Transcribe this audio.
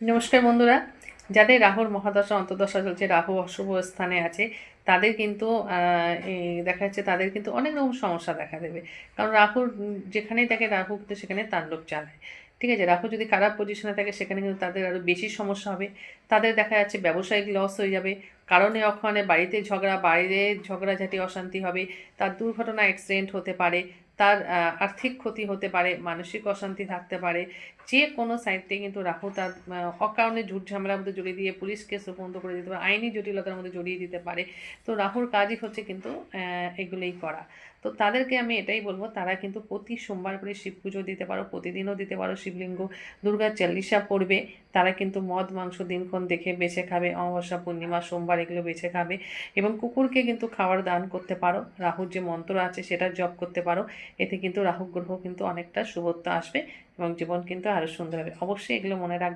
নমস্কার বন্ধুরা। যাদের রাহুর মহাদশা অন্তর্দশা চলছে, রাহু অশুভ স্থানে আছে, তাদের কিন্তু দেখা যাচ্ছে তাদের কিন্তু অনেক রকম সমস্যা দেখা দেবে। কারণ রাহুর, যেখানেই থাকে রাহু কিন্তু সেখানে তাণ্ডব চালায়। ঠিক আছে? রাহু যদি খারাপ পজিশনে থাকে, সেখানে কিন্তু তাদের আরও বেশি সমস্যা হবে। তাদের দেখা যাচ্ছে ব্যবসায়িক লস হয়ে যাবে। কারণে অক্ষণে বাড়িতে ঝগড়া, বাইরে ঝগড়াঝাটি, অশান্তি হবে। তার দুর্ঘটনা অ্যাক্সিডেন্ট হতে পারে। তার আর্থিক ক্ষতি হতে পারে, মানসিক অশান্তি থাকতে পারে। যে কোনো সাইডে কিন্তু রাহু তার অকারণে ঝুট ঝামেলার মধ্যে জড়িয়ে দিয়ে পুলিশ কেস বন্ধ করে দিতে পারে। আইনি জটিলতার মধ্যে জড়িয়ে দিতে পারে। তো রাহুর কাজই হচ্ছে কিন্তু এগুলোই করা। তো তাদেরকে আমি এটাই বলব, তারা কিন্তু প্রতি সোমবার করে শিব পুজো দিতে পারো, প্রতিদিনও দিতে পারো শিবলিঙ্গ। দুর্গার চাল্লিশা পড়বে। তারা কিন্তু মদ, মাংস, দিনক্ষণ দেখে বেছে খাবে, অমাবস্যা, পূর্ণিমা, সোমবার এগুলো বেছে খাবে এবং কুকুরকে কিন্তু খাওয়ার দান করতে পারো। রাহুর যে মন্ত্র আছে সেটা জপ করতে পারো। এতে কিন্তু রাহু গ্রহ কিন্তু অনেকটা শুভত্ব আসবে এবং জীবন কিন্তু আরও সুন্দর হবে। অবশ্যই এগুলো মনে রাখবে।